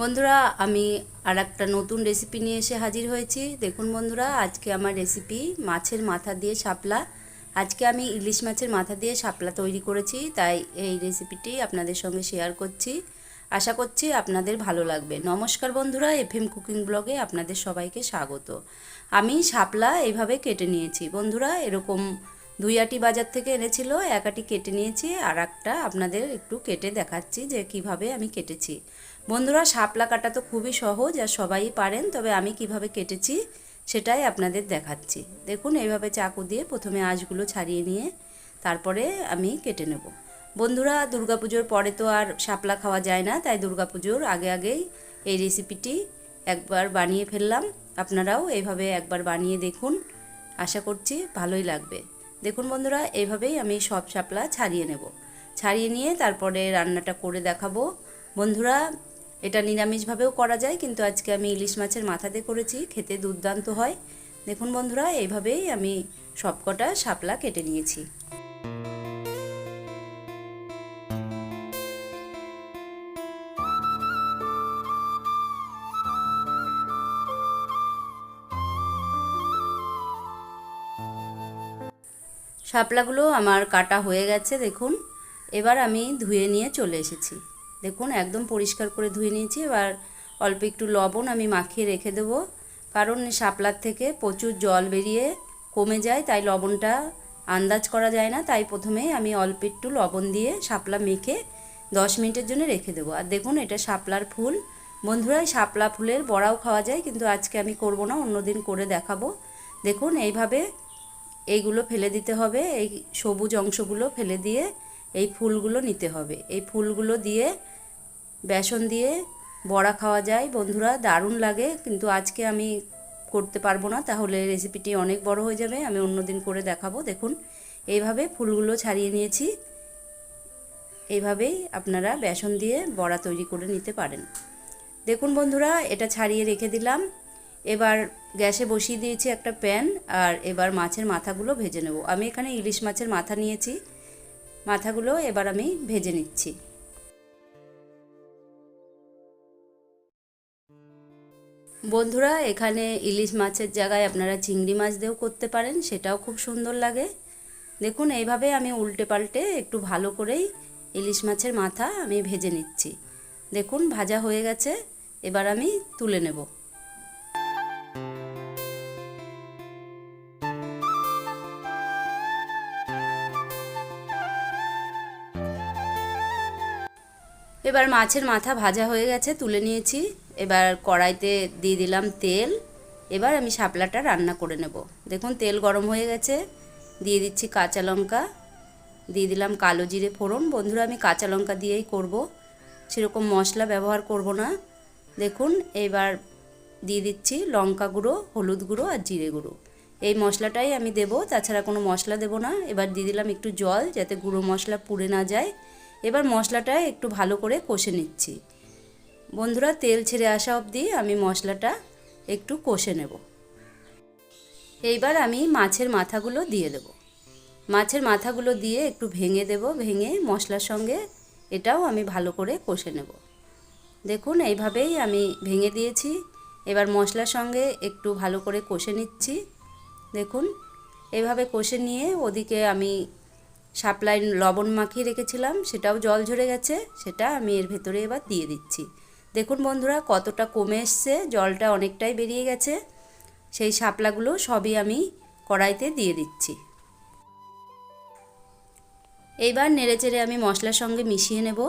বন্ধুরা, আমি আর একটা নতুন রেসিপি নিয়ে এসে হাজির হয়েছি। দেখুন বন্ধুরা, আজকে আমার রেসিপি মাছের মাথা দিয়ে শাপলা। আজকে আমি ইলিশ মাছের মাথা দিয়ে শাপলা তৈরি করেছি, তাই এই রেসিপিটি আপনাদের সঙ্গে শেয়ার করছি। আশা করছি আপনাদের ভালো লাগবে। নমস্কার বন্ধুরা এফ এম কুকিং ব্লগে আপনাদের সবাইকে স্বাগত। আমি শাপলা এইভাবে কেটে নিয়েছি। বন্ধুরা, এরকম দুই আটি বাজার থেকে এনেছিল, এক আটি কেটে নিয়েছি আর একটা আপনাদের একটু কেটে দেখাচ্ছি যে কীভাবে আমি কেটেছি। বন্ধুরা, শাপলা কাটা তো খুবই সহজ আর সবাই পারেন, তবে আমি কীভাবে কেটেছি সেটাই আপনাদের দেখাচ্ছি। দেখুন, এইভাবে চাকু দিয়ে প্রথমে আঁশগুলো ছাড়িয়ে নিয়ে তারপরে আমি কেটে নেব। বন্ধুরা, দুর্গাপুজোর পরে তো আর শাপলা খাওয়া যায় না, তাই দুর্গাপুজোর আগে আগেই এই রেসিপিটি একবার বানিয়ে ফেললাম। আপনারাও এইভাবে একবার বানিয়ে দেখুন, আশা করছি ভালোই লাগবে। দেখুন বন্ধুরা, এইভাবেই আমি সব শাপলা ছাড়িয়ে নেব। ছাড়িয়ে নিয়ে তারপরে রান্নাটা করে দেখাবো। বন্ধুরা এটা নিরামিষভাবেও করা যায়, কিন্তু আজকে আমি ইলিশ মাছের মাথাতে করেছি, খেতে দুর্দান্ত হয়। দেখুন বন্ধুরা, এইভাবেই আমি সবকটা শাপলা কেটে নিয়েছি। শাপলাগুলো আমার কাটা হয়ে গেছে, দেখুন। এবার আমি ধুয়ে নিয়ে চলে এসেছি। দেখুন, একদম পরিষ্কার করে ধুয়ে নিয়েছি। এবার অল্প একটু লবণ আমি মাখিয়ে রেখে দেব। কারণ শাপলার থেকে প্রচুর জল বেরিয়ে কমে যায়, তাই লবণটা আন্দাজ করা যায় না। তাই প্রথমে আমি অল্প একটু লবণ দিয়ে শাপলা মেখে দশ মিনিটের জন্য রেখে দেবো। আর দেখুন, এটা শাপলার ফুল। বন্ধুরা শাপলা ফুলের বড়াও খাওয়া যায়, কিন্তু আজকে আমি করব না অন্যদিন করে দেখাবো। দেখুন, এইভাবে এইগুলো ফেলে দিতে হবে, এই সবুজ অংশগুলো ফেলে দিয়ে এই ফুলগুলো নিতে হবে। এই ফুলগুলো দিয়ে বেসন দিয়ে বড়া খাওয়া যায়। বন্ধুরা, দারুণ লাগে। কিন্তু আজকে আমি করতে পারব না, তাহলে রেসিপিটি অনেক বড় হয়ে যাবে। আমি অন্যদিন করে দেখাবো। দেখুন, এইভাবে ফুলগুলো ছাড়িয়ে নিয়েছি। এইভাবেই আপনারা বেসন দিয়ে বড়া তৈরি করে নিতে পারেন। দেখুন বন্ধুরা, এটা ছাড়িয়ে রেখে দিলাম। এবার গ্যাসে বসিয়ে দিয়েছি একটা প্যান, আর এবার মাছের মাথাগুলো ভেজে নেব। আমি এখানে ইলিশ মাছের মাথা নিয়েছি। মাথাগুলো এবার আমি ভেজে নিচ্ছি। বন্ধুরা, এখানে ইলিশ মাছের জায়গায় আপনারা চিংড়ি মাছ দিয়েও করতে পারেন, সেটাও খুব সুন্দর লাগে। দেখুন, এইভাবে আমি উল্টে পাল্টে একটু ভালো করেই ইলিশ মাছের মাথা আমি ভেজে নিচ্ছি। দেখুন, ভাজা হয়ে গেছে, এবার আমি তুলে নেব। এবার মাছের মাথা ভাজা হয়ে গেছে, তুলে নিয়েছি। এবার কড়াইতে দিয়ে দিলাম তেল। এবার আমি শাপলাটা রান্না করে নেব। দেখুন, তেল গরম হয়ে গেছে। দিয়ে দিচ্ছি কাঁচা লঙ্কা। দিয়ে দিলাম কালো জিরে ফোড়ন। বন্ধুরা, আমি কাঁচা লঙ্কা দিয়েই করব। সেরকম মশলা ব্যবহার করব না। দেখুন, এবার দিয়ে দিচ্ছি লঙ্কা গুঁড়ো, হলুদ গুঁড়ো আর জিরে গুঁড়ো। এই মশলাটাই আমি দেব। তাছাড়া কোনো মশলা দেব না। এবার দিয়ে দিলাম একটু জল যাতে গুঁড়ো মশলা পুড়ে না যায়। এবার মশলাটা একটু ভালো করে কষে নিচ্ছি। বন্ধুরা, তেল ছেড়ে আসা অবধি আমি মশলাটা একটু কষে নেব। এইবার আমি মাছের মাথাগুলো দিয়ে দেব। মাছের মাথাগুলো দিয়ে একটু ভেঙে দেব, ভেঙে মশলার সঙ্গে এটাও আমি ভালো করে কষে নেব। দেখুন, এইভাবেই আমি ভেঙে দিয়েছি। এবার মশলার সঙ্গে একটু ভালো করে কষে নিচ্ছি। দেখুন, এভাবে কষে নিয়ে ওদিকে আমি সাপ্লাই লবণ মাখিয়ে রেখেছিলাম, সেটাও জল ঝরে গেছে, সেটা আমি এর ভেতরে এবার দিয়ে দিচ্ছি। দেখুন বন্ধুরা, কতটা কমে এসছে, জলটা অনেকটাই বেরিয়ে গেছে। সেই শাপলাগুলো সবই আমি কড়াইতে দিয়ে দিচ্ছি। এইবার নেড়েচেড়ে আমি মশলার সঙ্গে মিশিয়ে নেব।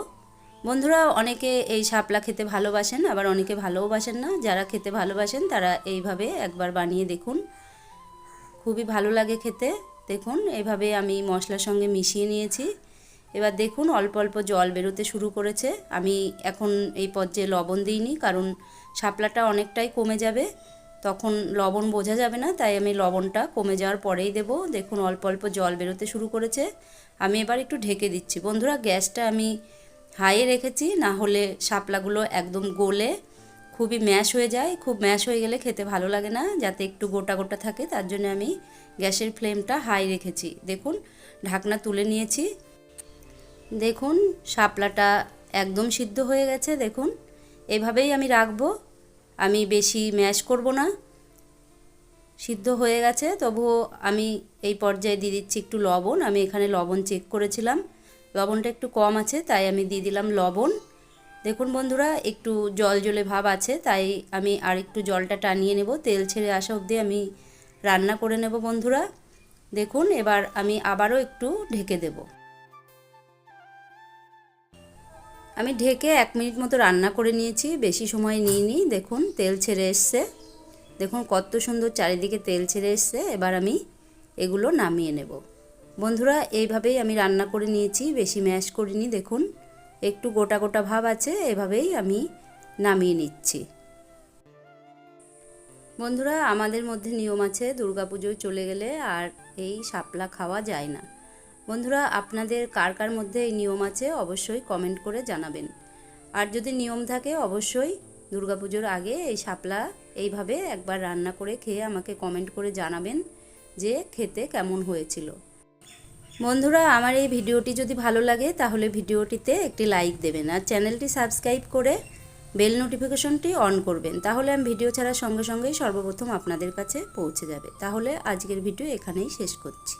বন্ধুরা, অনেকে এই শাপলা খেতে ভালোবাসেন, আবার অনেকে ভালোবাসেন না। যারা খেতে ভালোবাসেন, তারা এইভাবে একবার বানিয়ে দেখুন। খুবই ভালো লাগে খেতে। দেখুন, এভাবে আমি মশলার সঙ্গে মিশিয়ে নিয়েছি। এবার দেখুন, অল্প অল্প জল বেরোতে শুরু করেছে। আমি এখন এই পর্যায়ে লবণ দিইনি, কারণ শাপলাটা অনেকটাই কমে যাবে। তখন লবণ বোঝা যাবে না, তাই আমি লবণটা কমে যাওয়ার পরেই দেব। দেখুন, অল্প অল্প জল বেরোতে শুরু করেছে। আমি এবার একটু ঢেকে দিচ্ছি। বন্ধুরা, গ্যাসটা আমি হাইয়ে রেখেছি, না হলে শাপলাগুলো একদম গলে খুবই ম্যাশ হয়ে যায়। খুব ম্যাশ হয়ে গেলে খেতে ভালো লাগে না, যাতে একটু গোটা গোটা থাকে, তার জন্য আমি গ্যাসের ফ্লেমটা হাই রেখেছি। দেখুন, ঢাকনা তুলে নিয়েছি। দেখুন, শাপলাটা একদম সিদ্ধ হয়ে গেছে, দেখুন। এভাবেই আমি রাখব। আমি বেশি ম্যাশ করব না। সিদ্ধ হয়ে গেছে, তবুও আমি এই পর্যায়ে দিয়ে দিচ্ছি একটু লবণ। আমি এখানে লবণ চেক করেছিলাম। লবণটা একটু কম আছে, তাই আমি দিয়ে দিলাম লবণ। দেখুন বন্ধুরা, একটু জল জলে ভাব আছে, তাই আমি আর একটু জলটা টানিয়ে নেব। তেল ছেড়ে আসা অবধি আমি রান্না করে নেব বন্ধুরা। দেখুন, এবার আমি আবারও একটু ঢেকে দেব। আমি ঢেকে এক মিনিট মতো রান্না করে নিয়েছি, বেশি সময় নিইনি। দেখুন, তেল ছেড়ে এসছে। দেখুন, কত সুন্দর চারিদিকে তেল ছেড়ে এসছে। এবার আমি এগুলো নামিয়ে নেব। বন্ধুরা, এইভাবেই আমি রান্না করে নিয়েছি, বেশি ম্যাশ করিনি। দেখুন, একটু গোটা গোটা ভাব আছে, এভাবেই আমি নামিয়ে নিচ্ছি। বন্ধুরা, আমাদের মধ্যে নিয়ম আছে দুর্গা দুর্গাপুজোয় চলে গেলে আর এই শাপলা খাওয়া যায় না। বন্ধুরা, আপনাদের কার কার মধ্যে এই নিয়ম আছে অবশ্যই কমেন্ট করে জানাবেন। আর যদি নিয়ম থাকে, অবশ্যই দুর্গাপুজোর আগে এই শাপলা এইভাবে একবার রান্না করে খেয়ে আমাকে কমেন্ট করে জানাবেন যে খেতে কেমন হয়েছিল। বন্ধুরা, আমার এই ভিডিওটি যদি ভালো লাগে, তাহলে ভিডিওটিতে একটি লাইক দেবেন আর চ্যানেলটি সাবস্ক্রাইব করে বেল নোটিফিকেশনটি অন করবেন, তাহলে আমি ভিডিও ছাড়ার সঙ্গে সঙ্গেই সর্বপ্রথম আপনাদের কাছে পৌঁছে যাবে। তাহলে আজকের ভিডিও এখানেই শেষ করছি।